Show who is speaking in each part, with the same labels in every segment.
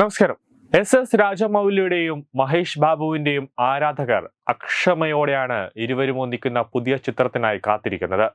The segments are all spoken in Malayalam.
Speaker 1: നമസ്കാരം. എസ് എസ് രാജമൗലിയുടെയും മഹേഷ് ബാബുവിന്റെയും ആരാധകർ അക്ഷമയോടെയാണ് ഇരുവരും ഒന്നിക്കുന്ന പുതിയ ചിത്രത്തിനായി കാത്തിരിക്കുന്നത്.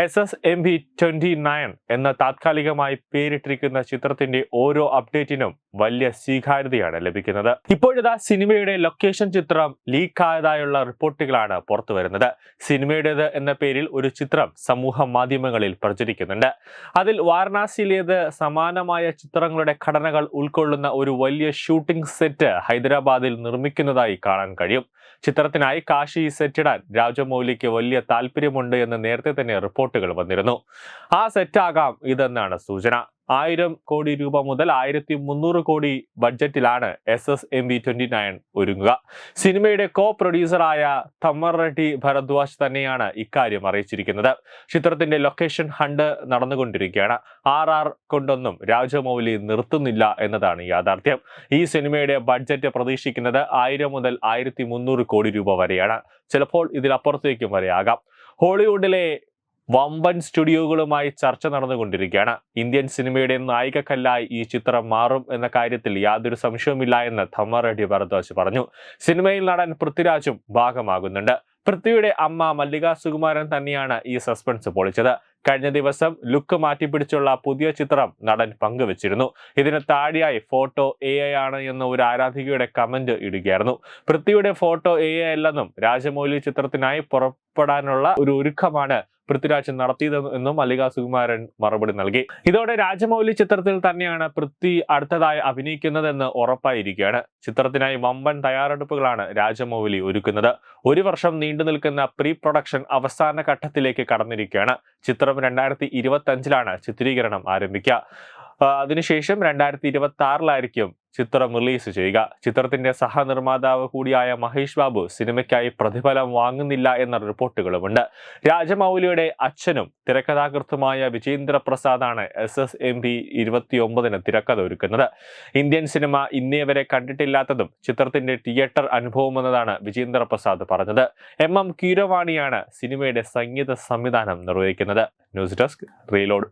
Speaker 1: S S M V twenty nine എന്ന താത്കാലികമായി പേരിട്ടിരിക്കുന്ന ചിത്രത്തിന്റെ ഓരോ അപ്ഡേറ്റിനും വലിയ സ്വീകാര്യതയാണ് ലഭിക്കുന്നത്. ഇപ്പോഴിതാ സിനിമയുടെ ലൊക്കേഷൻ ചിത്രം ലീക്കായതായുള്ള റിപ്പോർട്ടുകളാണ് പുറത്തു വരുന്നത് സിനിമയുടേത് എന്ന പേരിൽ ഒരു ചിത്രം സമൂഹ മാധ്യമങ്ങളിൽ പ്രചരിക്കുന്നുണ്ട്. അതിൽ വാരണാസിയിലേത് സമാനമായ ചിത്രങ്ങളുടെ ഘടനകൾ ഉൾക്കൊള്ളുന്ന ഒരു വലിയ ഷൂട്ടിംഗ് സെറ്റ് ഹൈദരാബാദിൽ നിർമ്മിക്കുന്നതായി കാണാൻ കഴിയും. ചിത്രത്തിനായി കാശി സെറ്റിടാൻ രാജമൗലിക്ക് വലിയ താല്പര്യമുണ്ട് എന്ന് നേരത്തെ തന്നെ റിപ്പോർട്ടുകൾ വന്നിരുന്നു. ആ സെറ്റാകാം ഇതെന്നാണ് സൂചന. ആയിരം കോടി രൂപ മുതൽ ആയിരത്തി മുന്നൂറ് കോടി ബഡ്ജറ്റിലാണ് S S M B twenty nine ഒരുങ്ങുക. സിനിമയുടെ കോ പ്രൊഡ്യൂസറായ തമ്മർ റെഡ്ഡി ഭരദ്വാജ് തന്നെയാണ് ഇക്കാര്യം അറിയിച്ചിരിക്കുന്നത്. ചിത്രത്തിന്റെ ലൊക്കേഷൻ ഹണ്ട് നടന്നുകൊണ്ടിരിക്കുകയാണ്. ആർ ആർ കൊണ്ടൊന്നും രാജമൗലി നിർത്തുന്നില്ല എന്നതാണ് യാഥാർത്ഥ്യം. ഈ സിനിമയുടെ ബഡ്ജറ്റ് പ്രതീക്ഷിക്കുന്നത് ആയിരം മുതൽ ആയിരത്തി കോടി രൂപ വരെയാണ്. ചിലപ്പോൾ ഇതിലപ്പുറത്തേക്കും വരെയാകാം ഹോളിവുഡിലെ വമ്പൻ സ്റ്റുഡിയോകളുമായി ചർച്ച നടന്നുകൊണ്ടിരിക്കുകയാണ്. ഇന്ത്യൻ സിനിമയുടെ നായികക്കല്ലായി ഈ ചിത്രം മാറും എന്ന കാര്യത്തിൽ യാതൊരു സംശയവുമില്ല എന്ന് ഥമ്മറെഡ്ഡി ഭരദ്വാജ് പറഞ്ഞു. സിനിമയിൽ നടൻ പൃഥ്വിരാജും ഭാഗമാകുന്നുണ്ട്. പൃഥ്വിയുടെ അമ്മ മല്ലിക സുകുമാരൻ തന്നെയാണ് ഈ സസ്പെൻസ് പൊളിച്ചത്. കഴിഞ്ഞ ദിവസം ലുക്ക് മാറ്റിപ്പിടിച്ചുള്ള പുതിയ ചിത്രം നടൻ പങ്കുവച്ചിരുന്നു. ഇതിന് താഴെയായി ഫോട്ടോ എ ഐ ആണ് എന്ന ഒരു ആരാധികയുടെ കമന്റ് ഇടുകയായിരുന്നു. പൃഥ്വിയുടെ ഫോട്ടോ എ ഐ അല്ലെന്നും രാജമൗലി ചിത്രത്തിനായി പുറപ്പെടാനുള്ള ഒരു ഒരുക്കമാണ് പൃഥ്വിരാജ് നടത്തിയത് എന്നും മല്ലിക സുകുമാരൻ മറുപടി നൽകി. ഇതോടെ രാജമൗലി ചിത്രത്തിൽ തന്നെയാണ് പൃഥ്വി അടുത്തതായി അഭിനയിക്കുന്നതെന്ന് ഉറപ്പായിരിക്കുകയാണ്. ചിത്രത്തിനായി വമ്പൻ തയ്യാറെടുപ്പുകളാണ് രാജമൗലി ഒരുക്കുന്നത്. ഒരു വർഷം നീണ്ടു നിൽക്കുന്ന പ്രീ പ്രൊഡക്ഷൻ അവസാന ഘട്ടത്തിലേക്ക് കടന്നിരിക്കുകയാണ്. ചിത്രം രണ്ടായിരത്തി ഇരുപത്തി അഞ്ചിലാണ് ചിത്രീകരണം ആരംഭിക്കുക. അതിനുശേഷം രണ്ടായിരത്തി ഇരുപത്തി ആറിലായിരിക്കും ചിത്രം റിലീസ് ചെയ്യുക. ചിത്രത്തിന്റെ സഹനിർമ്മാതാവ് കൂടിയായ മഹേഷ് ബാബു സിനിമയ്ക്കായി പ്രതിഫലം വാങ്ങുന്നില്ല എന്ന റിപ്പോർട്ടുകളുമുണ്ട്. രാജമൗലിയുടെ അച്ഛനും തിരക്കഥാകൃത്തുമായ വിജേന്ദ്ര പ്രസാദാണ് എസ് എസ് എം പി ഇരുപത്തിയൊമ്പതിന് തിരക്കഥ ഒരുക്കുന്നത് ഇന്ത്യൻ സിനിമ ഇന്നേ വരെ കണ്ടിട്ടില്ലാത്തതും ചിത്രത്തിന്റെ തിയേറ്റർ അനുഭവമെന്നതാണ് വിജേന്ദ്ര പ്രസാദ് പറഞ്ഞത്. എം എം കീരവാണിയാണ് സിനിമയുടെ സംഗീത സംവിധാനം നിർവഹിക്കുന്നത്. News desk reload.